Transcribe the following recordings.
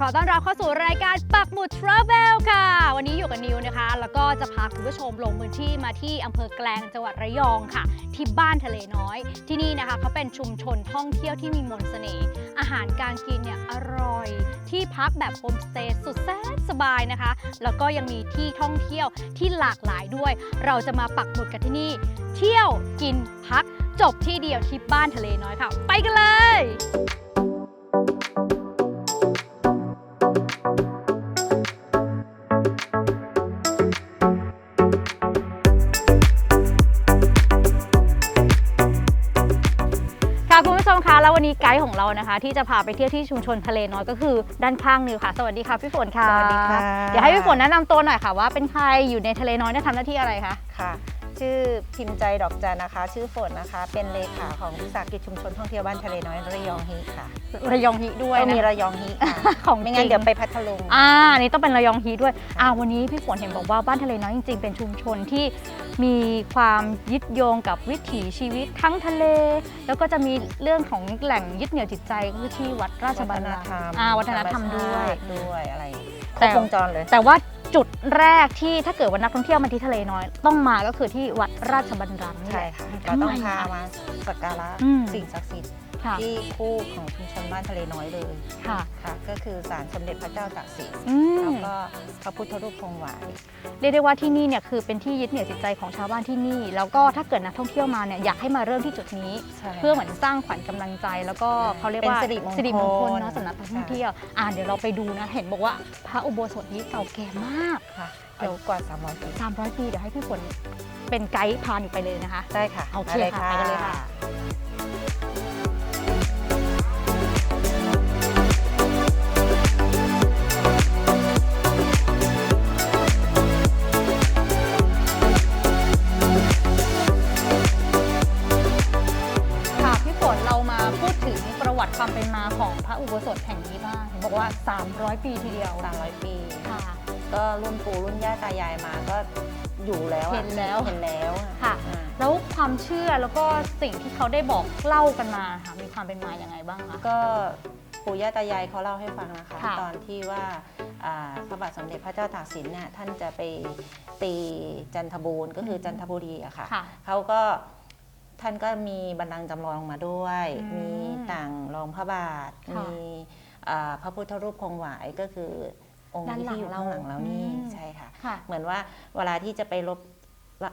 ขอต้อนรับเข้าสู่รายการปักหมุดทราเวลค่ะ วันนี้อยู่กับนิวนะคะ แล้วก็จะพาคุณผู้ชมลงพื้นที่มาที่อำเภอแกลงจังหวัดระยองค่ะ ที่บ้านทะเลน้อย ที่นี่นะคะเขาเป็นชุมชนท่องเที่ยวที่มีมนต์เสน่ห์อาหารการกินเนี่ยอร่อย ที่พักแบบโฮมสเตย์สุดแสนสบายนะคะ แล้วก็ยังมีที่ท่องเที่ยวที่หลากหลายด้วย เราจะมาปักหมุดกันที่นี่ เที่ยวกินพักจบที่เดียวที่บ้านทะเลน้อยค่ะ ไปกันเลย แล้ววันนี้ไกด์ของเรานะคะ ที่จะพาไปเที่ยวที่ชุมชนทะเลน้อยก็คือด้านข้างนิวค่ะ สวัสดีค่ะพี่ฝนค่ะสวัสดีค่ะ เดี๋ยวให้พี่ฝนแนะนำตัวหน่อยค่ะว่าเป็นใครอยู่ในทะเลน้อยเนี่ยทำหน้าที่อะไรคะ ค่ะ ชื่อพิมพ์ใจดอกจันนะคะ ชื่อฝนนะคะ เป็นเลขาของวิสาหกิจชุมชนท่องเที่ยวบ้านทะเลน้อยระยองฮิค่ะระยองฮิด้วยก็มีนะระยองฮิค่ะของไม่งั้นจริเดี๋ยวไปพัทลุง อ่าอันนี้ต้องเป็นระยองฮีด้วยอ่าวันนี้พี่ฝนเห็นบอกว่าบ้านทะเลน้อยจริงๆ เป็นชุมชนที่มีความยึดโยงกับวิถีชีวิตทั้งทะเล แล้วก็จะมีเรื่องของแหล่งยึดเหนี่ยวจิตใจก็คือที่วัดราชบัวัณฒนฑาธรรมอ่าวัฒนธรรมด้วยธรรมชาติด้วยอะไรคแต่รบวงจรเลย แต่ว่า จุดแรกที่ถ้าเกิดว่านักท่องเที่ยวมาที่ทะเลน้อย ต้องมาก็คือที่วัดราชบัณฑังนี่ใช่แหละค่ะทำเราไมต้องพาอะมาสักการะอืม สิ่งศักดิ์สิทธิ์ ค่ะ ที่คู่ของชุมชนบ้านทะเลน้อยเลยค่ะ ค่ะ ก็คือศาลสมเด็จพระเจ้าตากสินอืมแล้วก็พระพุทธรูปคงหวาย เรียกได้ว่าที่นี่เนี่ยคือเป็นที่ยึดเหนี่ยวจิตใจของชาวบ้านที่นี่ แล้วก็ถ้าเกิดนักท่องเที่ยวมาเนี่ยอยากให้มาเริ่มที่จุดนี้ ใช่เพื่อเหมือนสร้างขวัญกำลังใจ แล้วก็ใช่เขาเรียกว่าเป็นสิริมงคลสิริมงคลนะสำหรับนักท่องเที่ยวอ่าเดี๋ยวเราไปดูนะเห็นบอกว่าพระอุโบสถนี้เก่าแก่มาก ค่ะเดี๋เดี๋ยยววกว่า300ปี300 ปีเดี๋ยวให้พี่ฝนเป็นไกด์พาหนูไปเลยนะคะ ได้ค่ะโอเคได้ค่ะไปกันเลยค่ะค่ะ ปีทีเดียว300 ปี ค่ะ ก็รุ่นปู่รุ่นย่าตายายมาก็อยู่แล้วอะเห็นแล้ว เห็นแล้วอะค่ะ อ่าแล้วความเชื่อแล้วก็สิ่งที่เขาได้บอกเล่ากันมาค่ะมีความเป็นมาอย่างไงบ้างคะ ก็ปู่ย่าตายายเขาเล่าให้ฟังนะคะ ค่ะ ตอนที่ว่าอ่าพระบาทสมเด็จพระเจ้าตากสินเนี่ยท่านจะไปตีจันทบูรณ์ก็คือจันทบุรีอะค่ะ ค่ะ เขาก็ท่านก็มีบันลังก์จำลองมาด้วย อืมมีต่างรองพระบาท ค่ะมี อ่าพระพุทธรูปคงหวายก็คือองค์ด้านหลังที่อยู่ข้างหลังเรานี่อืม ใช่ค่ะ ค่ะ เหมือนว่าเวลาที่จะไปลบ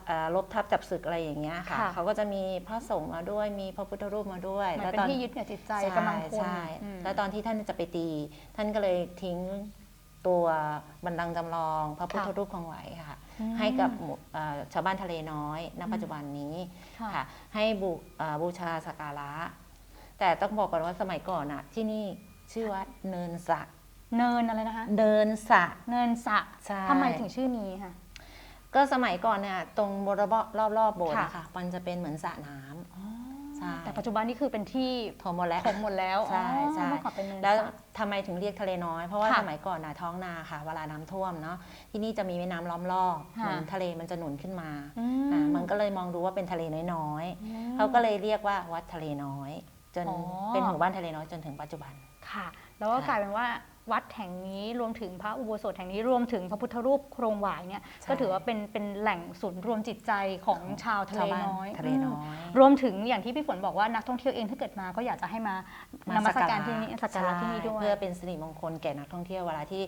เอ่อลบทับจับศึกอะไรอย่างเงี้ยค่ะ ค่ะ เขาก็จะมีพระสงฆ์มาด้วยมีพระพุทธรูปมาด้วยเหมือนเป็นที่ยึดเหนี่ยวจิตใจกำลังพลใช่อืม แล้วตอนที่ท่านจะไปตี ท่านก็เลยทิ้งตัวบันดังก์จำลอง พระพุทธรูปคงไหวค่ะอืมให้กับหมู่เอ่อชาวบ้านทะเลน้อยณปัจจุบันนี้ค่ะ ค่ะ ให้บูเอ่อบูชาสักการะ แต่ต้องบอกก่อนว่าสมัยก่อนอะที่นี่ ชื่อว่าเนินสะเนินอะไรนะคะ เดินสะ เนินสระใช่ ทำไมถึงชื่อนี้ค่ะ ก็สมัยก่อนเนี่ยตรงบริเวณรอบรอบๆโบสถ์ค่ะอะค่ะ มันจะเป็นเหมือนสระน้ำ ใช่ แต่ปัจจุบันนี่คือเป็นที่ถมหมดแล้ว ถมหมดแล้วใช่อ๋อใช่ เมื่อก่อนเป็นเนินแล้วสระทำไมถึงเรียกทะเลน้อย เพราะว่าค่ะสมัยก่อนนะท้องนาค่ะ เวลาน้ำท่วมเนาะที่นี่จะมีแม่น้ำล้อมรอบค่ะเหมือนทะเลมันจะหนุนขึ้นมาอือ่ามันก็เลยมองดูว่าเป็นทะเลน้อยๆเขาก็เลยเรียกว่าวัดทะเลน้อย จนอ๋อ เป็นหมู่บ้านทะเลน้อยจนถึงปัจจุบัน ค่ะ แล้วก็ค่ะ กลายเป็นว่าวัดแห่งนี้รวมถึงพระอุโบสถแห่งนี้รวมถึงพระพุทธรูปโครงหวายเนี่ยใช่ ก็ถือว่าเป็นเป็นแหล่งศูนย์รวมจิตใจของชาวทะเลชาวบ้านน้อยทะเลน้อยมรวมถึงอย่างที่พี่ฝนบอกว่านักท่องเที่ยวเองถ้าเกิดมาก็อยากจะให้มานมัสการที่นี่สักการะที่นี่ด้วย เพื่อเป็นสิริมงคลแก่นักท่องเที่ยวเวลาที่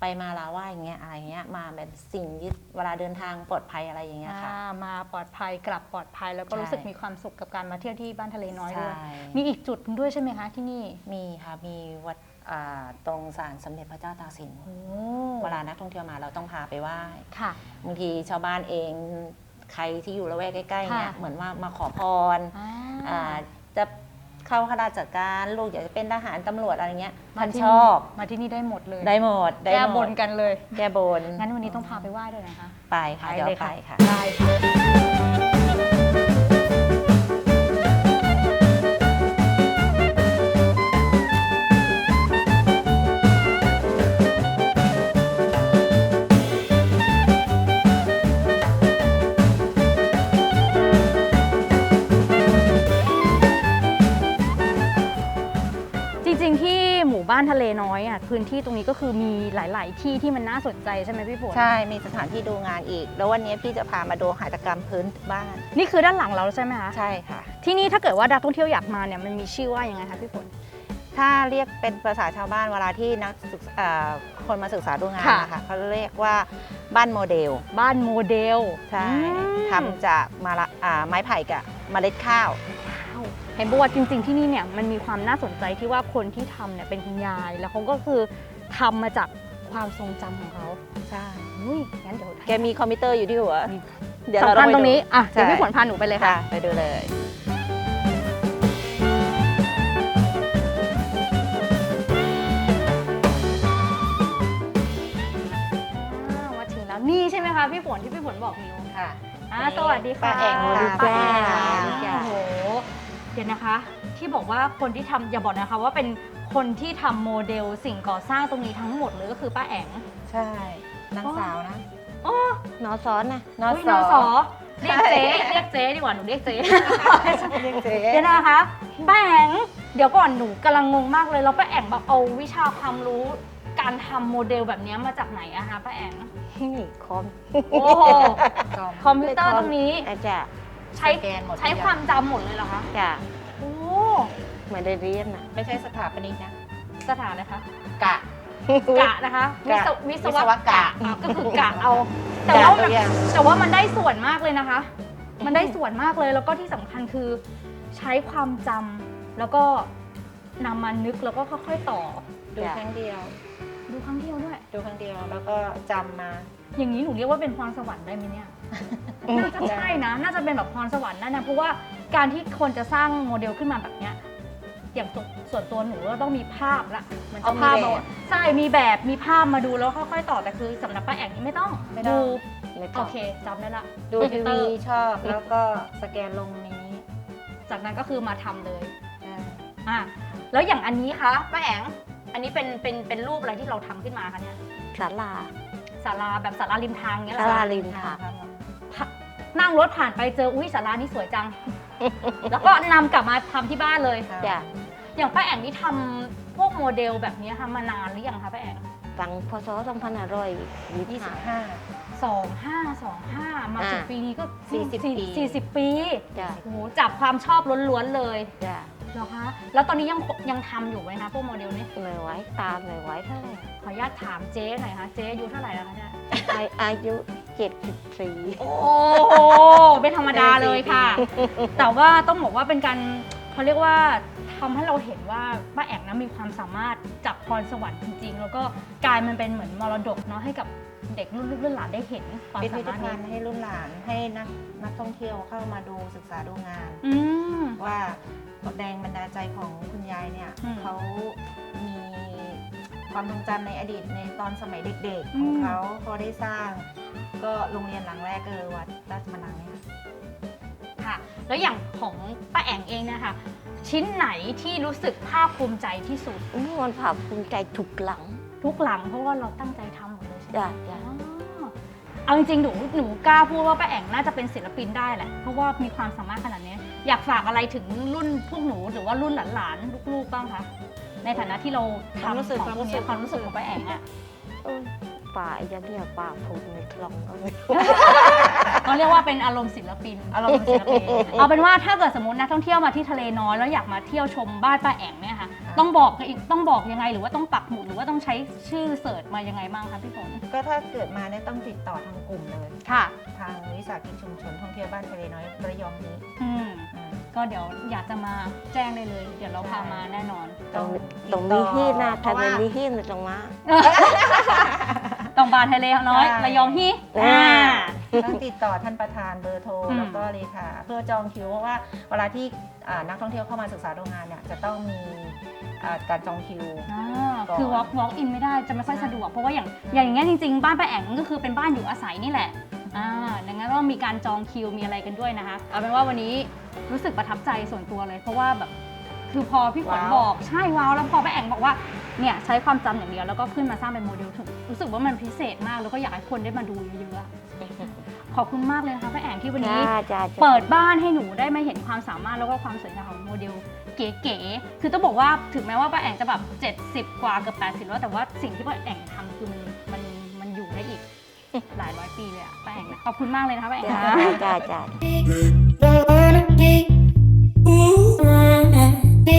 ไปมาลาว่าอย่างเงี้ยอะไรเงี้ยมาแบบสิ่งยึดเวลาเดินทางปลอดภัยอะไรอย่างเงี้ยค่ะ อ่ามาปลอดภัยกลับปลอดภัยแล้วก็ใช่ รู้สึกมีความสุขกับการมาเที่ยวที่บ้านทะเลน้อยด้วย ใช่มีอีกจุดหนึ่งด้วยใช่ไหมคะที่นี่มีค่ะมีวัดอ่าตรงศาลสมเด็จพระเจ้าตากสินโอ้เวลานักท่องเที่ยวมาเราต้องพาไปไหว้ค่ะ บางทีชาวบ้านเองใครที่อยู่ละแวกใกล้ๆเนี่ยค่ะ เหมือนว่ามาขอพรอ่า อ่าจะ เข้าข้าราชการลูกอยากจะเป็นทหารตำรวจอะไรเงี้ยมาท่านที่ชอบมาที่นี่ได้หมดเลย ได้หมดได้แก้หมบดนกันเลย แก้บนงั้นวันนี้ต้องพาไปไหว้ด้วยนะคะ ไปค่ะเดี๋ยวไปค่ะ ได้ บ้านทะเลน้อยอะพื้นที่ตรงนี้ก็คือมีหลาย ๆ ที่ที่มันน่าสนใจใช่ไหมพี่ฝนใช่ มีสถานที่ดูงานอีก แล้ววันนี้พี่จะพามาดูหัตถกรรมพื้นบ้าน นี่คือด้านหลังเราใช่ไหมคะใช่ค่ะ ที่นี่ถ้าเกิดว่านักท่องเที่ยวอยากมาเนี่ยมันมีชื่อว่ายังไงคะพี่ฝนถ้าเรียกเป็นภาษาชาวบ้านเวลาที่นักศึกษาอ่าคนมาศึกษาดูงานค่ะนะคะเขาเรียกว่าบ้านโมเดล บ้านโมเดล ใช่อืมทำจากมาละอ่าไม้ไผ่กับเมล็ดข้าว เห็นบอกว่าจริง ๆที่นี่เนี่ยมันมีความน่าสนใจที่ว่าคนที่ทำเนี่ยเป็นคุณยาย แล้วเขาก็คือทำมาจากความทรงจำของเขาใช่อุ้ยงั้นเดี๋ยวแกมีคอมพิวเตอร์อยู่ที่หัวมีเดี๋ยวสำเราคัญไปตรงนี้ดูอะเดี๋ยวใช่พี่ฝนพาหนูไปเลยค่ะ ค่ะ ไปดูเลย อ่ามาถึงแล้วนี่ใช่ไหมคะพี่ฝนที่พี่ฝนบอกนิวค่ะอ่าสวัสดีค่ะป้าแอ๋งป้าแอ๋ค่ะงจ้ะโอ้โห เดี๋ยวนะคะ ที่บอกว่าคนที่ทำอย่าบอกนะคะว่าเป็นคนที่ทำโมเดลสิ่งก่อสร้างตรงนี้ทั้งหมดเลยก็คือป้าแอ๋ง ใช่ นางสาวนะอ๋อนอซ้อนนะนออุ๊ยสนอสอเรียกเจ๊เรียกเจ๊ดีกว่าหนูเรียกเจ๊ เรียกเจ๊ เดี๋ยวนะคะป้าแอ๋งเดี๋ยวก่อนหนูกำลังงงมากเลยแล้วป้าแอ๋งแบบเอาวิชาความรู้ การทำโมเดลแบบนี้มาจากไหนอะคะป้าแอ๋งนี่คอมโอ้โหคอมพิวเตอร์ตรงนี้อาจจะ ใช้สแกนหมดใช้ความจำหมดเลยเหรอคะจะโอ้เหมือนได้เรียนนะไม่ใช่สถาปนิกนะ สถานนะคะ กะ กะนะคะวิศกะววิศวิศววกะกะอะก็คือกะเอา แต่กะว่าตัวอย่างแต่ว่ามันได้ส่วนมากเลยนะคะ มันได้ส่วนมากเลยแล้วก็ที่สำคัญคือ ใช้ความจำแล้วก็นำมานึกแล้วก็ค่อยๆต่อ ดูครั้งเดียว ดูครั้งเดียวด้วย ดูครั้งเดียวแล้วก็จำมา อย่างนี้หนูเรียกว่าเป็นพรสวรรค์ได้ไหมเนี่ย น่าจะใช่นะ น่าจะเป็นแบบพรสวรรค์ได้นะเพราะว่าการที่คนจะสร้างโมเดลขึ้นมาแบบเนี้ยอย่างตัวส่วนตัวหนูก็ต้องมีภาพละเหมันจะเอามีภาพแบบ มาใช่มีแบบมีภาพมาดูแล้วค่อยๆต่อแต่คือสำหรับป้าแองนี่ไม่ต้องไม่ต้อง ดูไม่โอต้องเคจำได้ละดูคอมพิทีวเตอวีร์ชอบแล้วก็สแกนลงนี้จากนั้นก็คือมาทำเลยใช่อะแล้วอย่างอันนี้คะป้าแองอันนี้เป็นเป็นเป็นรูปอะไรที่เราทำขึ้นมาคะเนี่ยศาลาศาลาแบบศาลาริมทางเงี้ยเหรอศาคะลาริมทาง นั่งรถผ่านไปเจออุ้ยศาลานี่สวยจัง แล้วก็นำกลับมาทำที่บ้านเลยค่ะจ้ะอย่างป้าแองนี่ทำพวกโมเดลแบบนี้ทำมานานหรือยังคะป้าแองฟังพศ2525ยี่สิบห้าสองห้าสองห้ามาถึงอ่าปีนี้ก็40ปี สี่สิบปีจ้ะโอ้โหจับความชอบล้วนๆเลยจ้ะเหรอคะแล้วตอนนี้ยังยังทำอยู่ไหมคะพวกโมเดลนี้ ไม่ไหวตามไม่ไหวเท่าไหร่ขออนุญาตถามเจ๊หน่อยคะเจ๊อายุเท่าไหร่แล้วคะเนี่ย อาอายุ 74 โอ้โหไม่ธรรมดาเลยค่ะ แต่ว่าต้องบอกว่าเป็นการเขาเรียกว่าทำให้เราเห็นว่าป้าแอกนะมีความสามารถจากพรสวรรค์จริง ๆ แล้วก็กลายมันเป็นเหมือนมรดกเนาะให้กับเด็กรุ่นลูกรุ่นหลานได้เห็นความเป็นสาพิพิธมารถภันี้ณฑ์ให้รุ่นหลานให้นักนักท่องเที่ยวเข้ามาดูศึกษาดูงาน อืม ว่าแรงบันดาลใจของคุณยายเนี่ยอืม เขามี ความทรงจำในอดีตในตอนสมัยเด็กๆอืของมเขาพอได้สร้าง ก็โรงเรียนหลังแรกก็คือวัดราชมนังเนี่ยค่ะค่ะ แล้วอย่างของป้าแองเองเนะคะชิ้นไหนที่รู้สึกภาคภูมิใจที่สุดนี่มันภาพภูมิใจทุกหลังทุกหลังเพราะว่าเราตั้งใจทำหมดเลยใช่ไหมจ้ะจ้ะ อ๋อเอาจริงๆหนูหนูกล้าพูดว่าป้าแองน่าจะเป็นศิลปินได้แหละเพราะว่ามีความสามารถขนาดนี้ อยากฝากอะไรถึงรุ่นพวกหนูหรือว่ารุ่นหลานๆลูกๆบ้างคะ ในฐานะที่เราความรู้ทำสึกของพวกเนี้ยความมคาวรู้รู้สึสึกกของป้าแองอะโอ้ยป่าไอ้ยันเนี่ยป่าพูดในคลองเอาไว้เขาเรียกว่าเป็นอารมณ์ศิลปินอารมณ์ศิลปิน เอาเป็นว่าถ้าเกิดสมมตินักท่องเที่ยวมาที่ทะเลน้อยแล้วอยากมาเที่ยวชมบ้านป้าแองเนี่ยค่ะต้องบอกอีกต้องบอกยังไงหรือว่าต้องปักหมุดหรือว่าต้องใช้ชื่อเสิร์ชมายังไงบ้างคะพี่ฝนก็ถ้าเกิดมาเนี่ยต้องติดต่อทางกลุ่มเลยค่ะ ทางวิสาหกิจชุมชนท่องเที่ยวบ้านทะเลน้อยระยองนี้อืมอืม ก็เดี๋ยวอยากจะมาแจ้งได้เลย เดี๋ยวเราพามาแน่นอน ตรงติดตรงนี้ที่นะเพถ้าราะไม่ว่ามีที่ไม่ต้องมา ต้องบานทะเลน้อยใช่ ระยองฮี่อ่าอ่า ต้องติดต่อท่านประธานเบอร์โทรอืม แล้วก็เลขาเพื่อจองคิวเพราะว่าเวลาที่อ่านักท่องเที่ยวเข้ามาศึกษาดูงานเนี่ยจะต้องมีอ่าการจองคิว อ่าก่อนคือ walk walk in ไม่ได้จะไม่ค่อยสะดวก เพราะว่าอย่างอย่างเงี้ยจริงๆ บ้านป้าแอ๋งก็คือเป็นบ้านอยู่อาศัยนี่แหละ อ่าดังนั้นต้องมีการจองคิวมีอะไรกันด้วยนะคะ เอาเป็นว่าวันนี้รู้สึกประทับใจส่วนตัวเลย เพราะว่าแบบคือพอพี่ขวัญว้าว บอกใช่ว้าวแล้วพอป้าแอ๋งบอกว่าเนี่ยใช้ความจำอย่างเดียวแล้วก็ขึ้นมาสร้างเป็นโมเดลถึงรู้สึกว่ามันพิเศษมากแล้วก็อยากให้คนได้มาดูเยอะๆอะขอบคุณมากเลยนะคะป้าแอ๋งที่วันนี้จ้าจ้าจ้า เปิดบ้านให้หนูได้มาเห็นความสามารถแล้วก็ความสวยงามของโมเดลเก๋ๆ คือต้องบอกว่าถึงแม้ว่าป้าแองจะแบบ 70 กว่าเกือบ 80 แล้วแต่ว่าสิ่งที่ป้าแองทำคือมันมันมันอยู่ได้อีก หลายร้อยปีเลยอะป้าแองนะขอบคุณมากเลยนะคะป้าแองจ้านะจ้าจ้า wanna be, ooh, wanna be,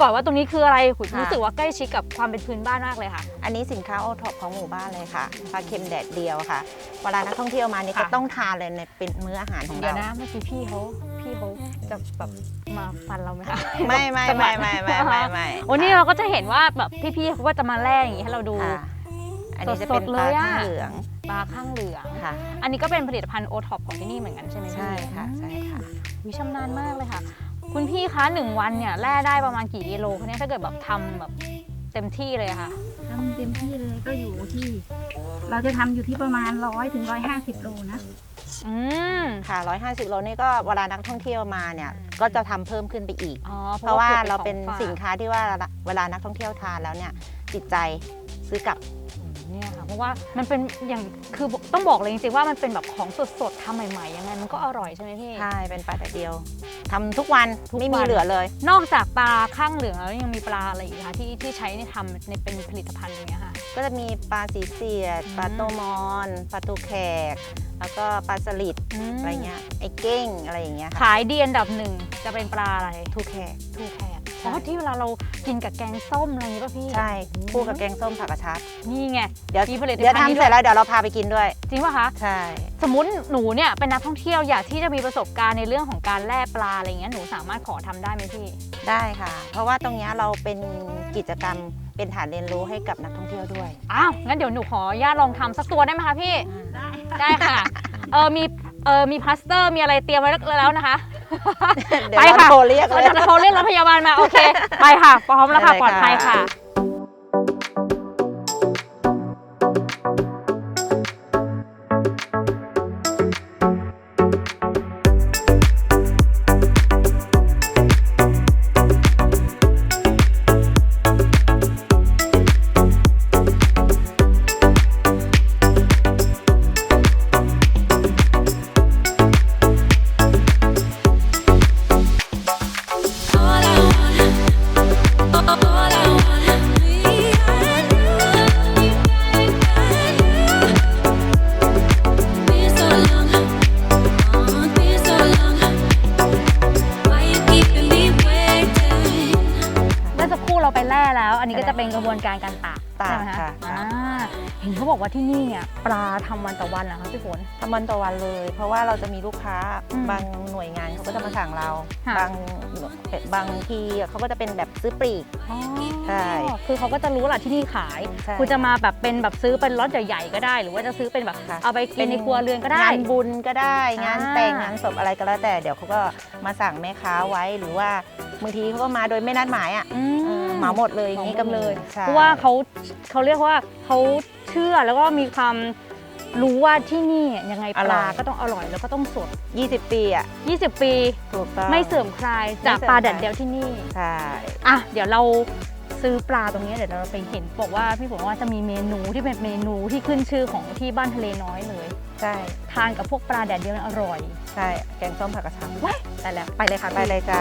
ก่อนว่าตรงนี้คืออะไรขุนรู้สึกว่าใกล้ชิดกับความเป็นพื้นบ้านมากเลยค่ะ อันนี้สินค้าโอท็อปของหมู่บ้านเลยค่ะปลาเค็มแดดเดียวค่ะ เวลานักท่องเที่ยวมานี่ค่ะ ก็ต้องทานเลยในเป็นมื้ออาหารของเดี๋ยวเรานะเมื่อกี้พี่เขาพี่เขาจะแบบมาฟันเราไหมคะไม่ไม่ไม่ไม่ไม่ไม่ไม่วันนี้เราก็จะเห็นว่าแบบพี่ๆเขาก็จะมาแล่อย่างนี้ให้เราดู ค่ะอันนี้จะเป็นสดๆปเลลายอะ ข้างเหลืองปลาข้างเหลืองค่ะ อันนี้ก็เป็นผลิตภัณฑ์โอท็อปของที่นี่เหมือนกันใช่ไหมพี่ใช่ค่ะใช่ค่ะ วิชำนาญมากเลยค่ะ คุณพี่คะหนึ่งวันเนี่ยแล่ได้ประมาณกี่กิโลคะเนี่ยถ้าเกิดแบบทำแบบเต็มที่เลยอะค่ะ ทำเต็มที่เลยก็อยู่ที่ เราจะทำอยู่ที่ประมาณร้อยถึงร้อยห้าสิบโลนะ อืมค่ะ 150 โลนี่ก็เวลานักท่องเที่ยวมาเนี่ยก็จะทำเพิ่มขึ้นไปอีก อ๋อเพราะว่าผื่อเราเป็นของฝกสินค้าที่ว่าเวลานักท่องเที่ยวทานแล้วเนี่ยติดใจซื้อกลับ เนี่ยค่ะเพราะว่ามันเป็นอย่างคือต้องบอกเลยจริงๆว่ามันเป็นแบบของสดๆทำใหม่ๆยังไงมันก็อร่อยใช่ไหมพี่ ใช่เป็นปลาแต่เดียวทำทุกวันทุกไม่วัมีน เหลือเลย นอกจากปลาข้างเหลืองแล้วยังมีปลาอะไรอีกคะที่ที่ใช้ในทำในเป็นผลิตภัณฑ์อย่างเงี้ยค่ะ ก็จะมีปลาสีเสียดอืม ปลาโตมอนปลาตูแขก แล้วก็ปลาสลิดมอะไรเงี้ยไอ้เก้งอะไรอย่างเงี้ยค่ะขายดีอันดับหนึ่งจะเป็นปลาอะไรทูแขก ทูแคทอ๋อที่เวลาเรา กินกับแกงส้มอะไรอย่างงี้ป่ะพี่ใช่ คู่กับแกงส้มผักกระชับนี่ไงเดี๋ยวมีผลิตเดี๋ยวภัณฑ์นี้ทำด้วยเสร็จแล้วเดี๋ยวเราพาไปกินด้วย จริงป่ะคะ ใช่ สมมติหนูเนี่ยเป็นนักท่องเที่ยวอยากที่จะมีประสบการณ์ในเรื่องของการแล่ปลาอะไรอย่างเงี้ยหนูสามารถขอทำได้ไหมพี่ ได้ค่ะ เพราะว่าตรงเนี้ยเราเป็นกิจกรรมเป็นฐานเรียนรู้ให้กับนักท่องเที่ยวด้วย อ้าว งั้นเดี๋ยวหนูขออนุญาตลองทำสักตัวได้ไหมคะพี่ ได้ ได้ค่ะ เออมี เออมีพลาสเตอร์มีอะไรเตรียมไว้แล้วนะคะ เดี๋ยวไปเราค่ะโทรเรียกเลเรายจะโทรเรียกรถพยาบาลมา โอเค ไปค่ะ พร้อมแล้วค่ะ ได้เลยปลอดภัยค่ะ ค่ะ วนการการตาก บอกว่าที่นี่เนี่ยปลาทำวันต่อวันเหรอคะพี่ฝน ทำวันต่อวันเลย เพราะว่าเราจะมีลูกค้าอืมบางหน่วยงานเขาก็จะมาสั่งเรา ค่ะ บางบางทีเขาก็จะเป็นแบบซื้อปลีก อ๋อใช่คือเขาก็จะรู้แหละที่นี่ขาย ใช่คุณจะมาแบบเป็นแบบซื้อเป็นล็อตใหญ่ๆก็ได้ หรือว่าจะซื้อเป็นแบบค่ะ เอาไปกินในครัวเรือนก็ได้ งานบุญก็ได้ งานอ่า แต่งงานศพอะไรก็แล้วแต่เดี๋ยวเขาก็มาสั่งแม่ค้าไว้หรือว่าบางทีเขาก็มาโดยไม่นัดหมายอะอืเออมเหมาหมดเลยอย่างนี้ก็มีเลยใช่ เพราะว่าเขาเขาเรียกว่าเขา เชื่อแล้วก็มีความรู้ว่าที่นี่ยังไงปลาก็ต้องอร่อยแล้วก็ต้องสด 20 ปีอะ 20 ปีถูกต้องไม่เสื่อมคลายจากไม่เสื่อมปลาแดดคลายเดียวที่นี่ใช่อะเดี๋ยวเราซื้อปลาตรงนี้เดี๋ยวเราไปเห็นบอกว่าพี่ฝนว่าจะมีเมนูที่เป็นเมนูที่ขึ้นชื่อของที่บ้านทะเลน้อยเลยใช่ทานกับพวกปลาแดดเดียวเนี่ยอร่อยใช่แกงส้มผักกระชับว้ายแต่แล้วไปเลยค่ะไปเลยจ้า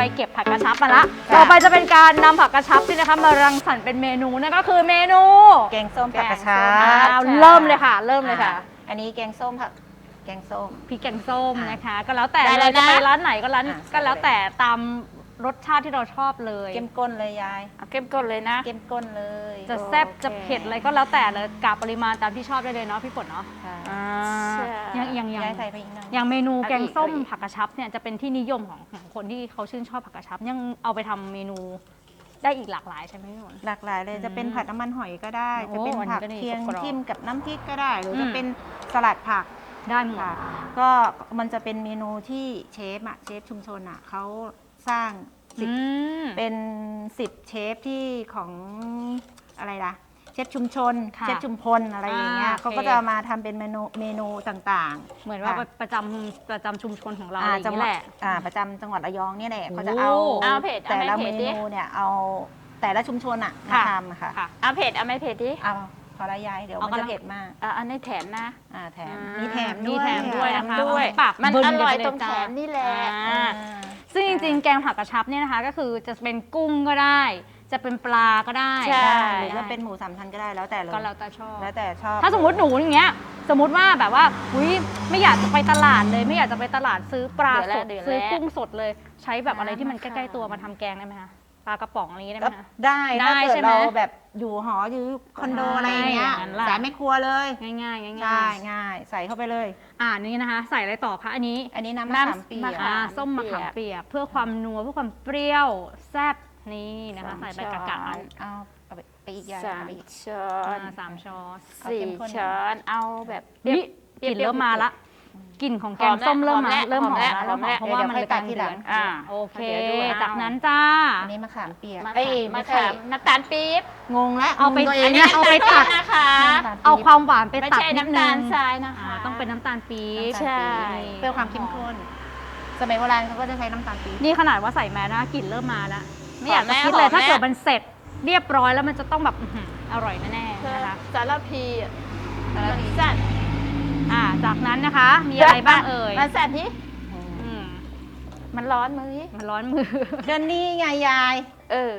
ไปเก็บผักกระชับมาละค่ะต่อไปจะเป็นการนำผักกระชับนี่นะคะมารังสรรค์เป็นเมนูนั่นก็คือเมนูแกงส้มผักกระชัอ้าบวเริ่มเลยค่ะ เริ่มเลยค่ะอ่อันนี้แกงส้มผักแกงส้ม พริกแกงส้มอะนะคะ ก็แล้วแต่ได้เราเลยจะนะไปร้านไหนก็ร้านอะ ก็แล้วแต่ตาม รสชาติที่เราชอบเลยเข้มข้นเลยยายเอาเข้มข้นเลยนะ เข้มข้นเลยจะแซ่บโอเคจะเผ็ดอะไรก็แล้วแต่เลยกะปริมาณตามที่ชอบได้เลยเนาะพี่ฝนเนาะค่ะอ่าใช่ อย่างอย่างอย่างยายใส่ไปอีกหน่อยอย่างเมนูเอาอีกแกงส้มเอาอีก ผักกระชับเนี่ยจะเป็นที่นิยมของของคนที่เขาชื่นชอบผักกระชับ ยังเอาไปทำเมนูได้อีกหลากหลายใช่ไหมพี่ฝน หลากหลายเลยอืมจะเป็นผัดน้ำมันหอยก็ได้ โอ้จะเป็นอันนี้ผักก็ดีเคียงกรอบๆจิ้มกับน้ำพริกก็ได้ หรืออม จะเป็นสลัดผัก ได้หมด ค่ะก็มันจะเป็นเมนูที่เชฟอะเชฟชุมชนอะเขา สร้างสิบอืม เป็นสิบเชฟที่ของอะไรล่ะ เชฟชุมชน ค่ะเชฟชุมพลอะไรอย่างเงี้ยอ่าเขาโอเคก็จะมาทำเป็นเมนูเมนูต่างเหมือนว่าค่ะ ประจำประจำชุมชนของๆเราอ่าอะไรอย่างจังนี้หวัดแหละ อ่าประจำจังหวัดระยองเนี่ยแหละโอ้เขาจะเอาเอาเผ็ดเอาแต่ไม่ละเผ็เมดดิ นูเนี่ยเอาแต่ละชุมชนอะมาค่ะทำค่ะค่ะเอาเผ็ดเอาไม่เผ็ดดิ เอาพ อละยายเดี๋ยวเอามันกำลัจะงเผ็ดมากอะอันนี้แถมนะอ่าแถมอ่ามีแถมมีแถมด้วยนะคะด้วยเอาปากมันเบิ้ลอกันร่อยไปเลยตรงจ้าแถมนี่แหละอ่าซึ่งจริงๆ แกงผักกระชับเนี่ยนะคะ ก็คือจะเป็นกุ้งก็ได้ จะเป็นปลาก็ได้ใช่ได้หรือจะเป็นหมูสามชั้นก็ได้แล้วแต่เลยก็แล้วแต่ชอบแล้วแต่ชอบ ถ้าสมมติหนูอย่างเงี้ยสมมติว่าแบบว่าอุ้ยไม่อยากจะไปตลาดเลย ไม่อยากจะไปตลาดซื้อปลาเดี๋ยวสแล้ดวเดี๋ยวซื้อแล้วกุ้งสดเลย ใช้แบบอะไรที่มันน้ำใกมะล้ขามๆตัวมาทำแกงได้ไหมคะ ปลากระป๋องอะไรอย่างงี้ได้ไหก็มคะ ได้ได้ถ้าเกิใช่ดไหมเราแบบอยู่หออยู่คอนโดใช่อะไรอย่างเงี้ยอย่างนั้นล่ะ สายไม่ครัวเลยง่ายๆง่ายๆใช่ง่ายใส่เข้าไปเลย อ่านี่นะคะ ใส่อะไรต่อคะอันนี้อันนี้น้ำมะน้ำขามเปียมะกขอ่าส้มมะขามเปียกเพื่อความนัวเพื่อความเปรี้ยวแซ่บนี่นะคะสามใส่ใบช้อนกะกะเอาเอาเอาไปไปอีกอย่างสามไปอีกช้ออ่านสามช้อน เอาสี่เข้มข้นช้อนเอาแบบนี่เปรี้กยวลิ่นเริ่มมาละ กลิ่นของแกงหอมแล้วส้มเริ่มมาหอมแล้วเริ่มหอมหอมแล้แล้ววเริ่มหอมเพราะว่ามันเดี๋ยวกลางค่อยตัดทีเดืหลัอนงอ่าโอเคเดี๋ยวดูเอาจากนั้นจ้าอันนี้มะขามเปียกมะเอ้ขายมไม่มะใช่ขามน้ำตาลปี๊บงงแล้วเอาไปงงตัวเองอันนี้เนี่ยเอาไปตัดนะคะน้ำตาลปี๊บเอาความหวานไปไม่ตัดใช่นิดน้ำนึตาลงทรายนะคะอ่าต้องเป็นน้ำตาลปี๊บใช่เพื่อความเข้มข้นสมัยโบราณเขาก็จะใช้น้ำตาลปี๊บนี่ขนาดว่าใส่แมสนะกลิ่นเริ่มมาแล้วไม่อยากจะหอมไหมคิดเลยหอมไหมถ้าเกิดมันเสร็จเรียบร้อยแล้วมันจะต้องแบบอื้อหืออร่อยแน่ๆนะคะสารพีอะสารพีมันสั่น อ่า จากนั้นนะคะ มีอะไรบ้างเอ่ยมันสั่นที่อืมมันร้อนมือมันร้อนมือเดือนนี้ไงยาย เออ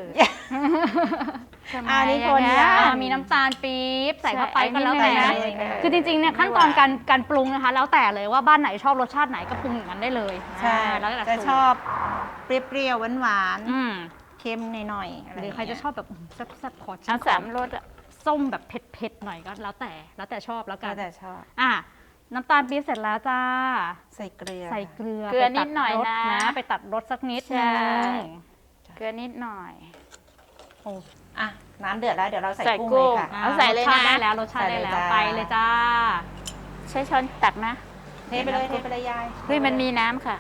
ทำไมอันนี้คนอย่างยาเงี้ยอ่ามีน้ำตาลปี๊บใส่เข้าไปใช่ก็แล้วอัแต่นนี้นะไม่ได้คือจริงๆเนี่ยขั้นตอนการการปรุงนะคะ แล้วแต่เลยว่าบ้านไหนชอบรสชาติไหนก็ปรุงอย่างนั้นได้เลยใช่อ่าแล้วแต่จะสูตรชอบเปรี้ยวๆหวานอืมๆเค็มหน่อยๆหรือใครจะชอบแบบแซ่บๆขอทั้งขอสามรสอะส้มแบบเผ็ดๆหน่อยก็แล้วแต่แล้วแต่ชอบแล้วกัก็น แต่ชอบ อะ น้ำตาลปี๊บเสร็จแล้วจ้า ใส่เกลือ ใส่เกลือเกลือไปตันิดหน่อยรสนะ ไปตัดรสสักนิดใช่ นึงเกลือนิดหน่อย โอ้อะน้ำเดือดแล้วเดี๋ยวเราใส่ใส่กุ้งกุ้เลยงค่ะ เอาใส่เลยรสชาตินะได้แล้วรสชาติได้แล้วใส่ไปเลยจ้าเลยจ้า ใช้ช้อนตักนะเทไปเลยเทไปเลยยายเฮ้ยมันมีน้ำค่ะ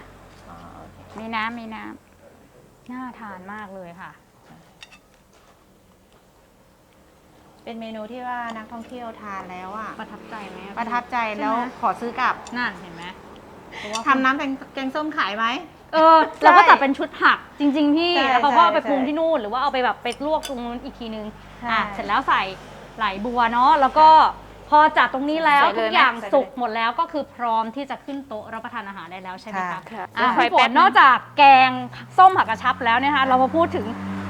อ๋อโอเคมีน้ำมีน้น่าทานมากเลยค่ะ เป็นเมนูที่ว่านักท่องเที่ยวทานแล้วอะประทับใจไหมประทับใจแล้วใช่ไหมขอซื้อกลับนั่นเห็นไหมเพราะว่าทำน้ำแกงแกงส้มขายไหมเออเราก็จัดเป็นชุดผักจริง ๆ พี่ใช่แล้วเขาก็เอาไปใช่ปรุงที่นู่น หรือว่าเอาไปแบบไปลวกตรงนู้นอีกทีนึงใช่อะเสร็จแล้วใส่ไหลบัวเนาะแล้วก็พอจัดตรงนี้แล้วใส่เลยทุกอย่างใส่เลยสุกหมดแล้วก็คือพร้อมที่จะขึ้นโต๊ะรับประทานอาหารได้แล้วใช่ไหมค่ะคะำค่ะอะไฟพี่ฝแป๊บนนึงนอกจากแกงส้มผักกระชับแล้วเนี่ยนะคะเรามาพูดถึง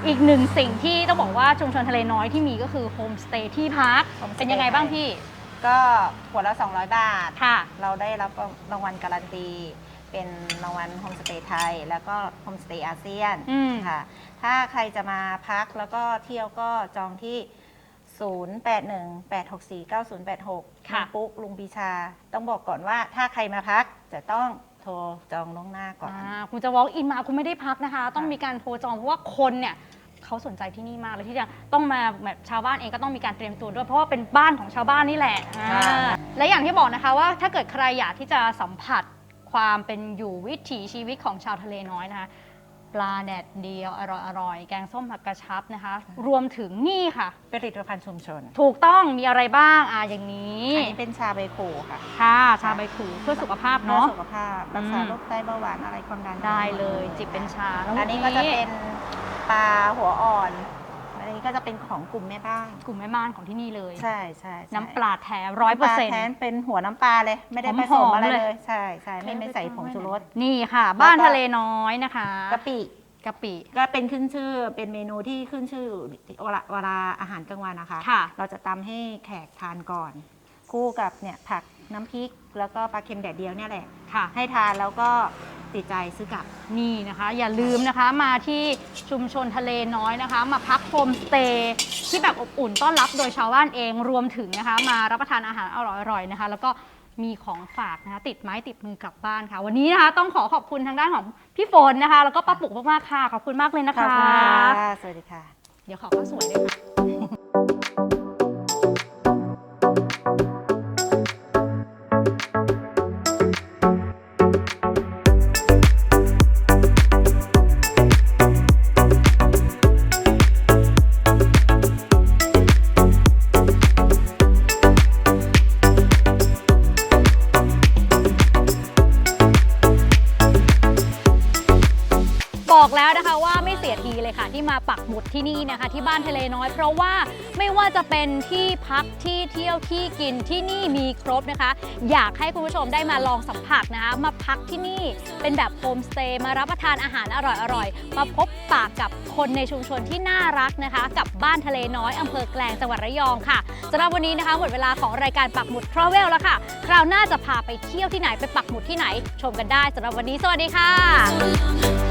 อีกหนึ่งสิ่งที่ต้องบอกว่าชุมชนทะเลน้อยที่มีก็คือโฮมสเตย์ที่พักโฮมสเตย์เป็นยังไงบ้างพี่ ก็หัวละ 200 บาท ค่ะ เราได้รับรางวัลการันตี เป็นรางวัลโฮมสเตย์ไทย แล้วก็โฮมสเตย์อาเซียนอืม ค่ะ ถ้าใครจะมาพักแล้วก็เที่ยวก็จองที่ 0818649086ค่ะ ลุงปุ๊กลุงปีชา ต้องบอกก่อนว่าถ้าใครมาพักจะต้อง โทรจองล่วงหน้าก่อน อ่าคุณจะ walk in มาคุณไม่ได้พักนะคะ ต้องค่ะมีการโทรจองเพราะว่าคนเนี่ยเขาสนใจที่นี่มากเลยที่จะต้องมาแบบชาวบ้านเองก็ต้องมีการเตรียมตัวด้วยเพราะว่าเป็นบ้านของชาวบ้านนี่แหละอ่าและอย่างที่บอกนะคะว่าถ้าเกิดใครอยากที่จะสัมผัสความเป็นอยู่วิถีชีวิตของชาวทะเลน้อยนะคะ ปลาแดดเดียวอร่อยๆแกงส้มผักกระชับนะคะ รวมถึงนี่ค่ะ ผลิตภัณฑ์ชุมชนถูกต้องมีอะไรบ้างอ่าอย่างนี้ อันนี้เป็นชาใบขู่ค่ะ ค่ะ ชาใบถูเพื่อสุขภาพเพื่อเนาะสุขภาพรักษาอืม โรคไตเบาหวานอะไรความดันได้เลยจิบเป็นชาแล้วอันนี้ก็จะเป็นปลาหัวอ่อนอั นนี้ก็จะเป็นของกลุ่มแม่บ้านกลุ่มแม่บ้านของที่นี่เลย ใช่ใช่ใช่น้ำปลาแท้ร้อยเปอร์เซ็นต์น้ำปลาแท้เป็นหัวน้ำปลาเลย ไม่ได้ผหสอมมๆอะไรเลยเลยใช่ใช่ไม่ไม่ใส่ผงชูรส นี่ค่ะ บ้านทะเลน้อยนะคะกะปิกะปิก็เป็นขึ้นชื่อเป็นเมนูที่ขึ้นชื่อเวลาเวลาอาหารกลางวันนะคะ ค่ะ เราจะตำให้แขกทานก่อน คู่กับเนี่ยผัก น้ำพริก แล้วก็ปลาเค็มแดดเดียวเนี่ยแหละ ค่ะ ให้ทานแล้วก็ติดใจซื้อกลับ นี่นะคะ อย่าลืมนะคะมาที่ชุมชนทะเลน้อยนะคะ มาพักโฮมสเตย์ที่แบบอบอุ่นต้อนรับโดยชาวบ้านเองรวมถึงนะคะ มารับประทานอาหารอร่อยๆนะคะ แล้วก็มีของฝากนะคะติดไม้ติดมือกลับบ้านค่ะ วันนี้นะคะต้องขอขอบคุณทางด้านของพี่ฝนนะคะ แล้วก็ป้าปุกมากๆค่ะ ขอบคุณมากเลยนะขอบคะคุณค่ะสวัสดีค่ะ เดี๋ยวขอข้าวสวยเลยค่ะ นะคะที่บ้านทะเลน้อย เพราะว่าไม่ว่าจะเป็นที่พักที่เที่ยวที่กินที่นี่มีครบนะคะ อยากให้คุณผู้ชมได้มาลองสัมผัสนะคะ มาพักที่นี่เป็นแบบโฮมสเตย์มารับประทานอาหารอร่อยๆ มาพบปากกับคนในชุมชนที่น่ารักนะคะ กับบ้านทะเลน้อยอำเภอแกลงจังหวัดระยองค่ะสำหรับวันนี้นะคะหมดเวลาของรายการปักหมุดทราเวลแล้วค่ะ คราวหน้าจะพาไปเที่ยวที่ไหนไปปักหมุดที่ไหน ชมกันได้สำหรับวันนี้สวัสดีค่ะ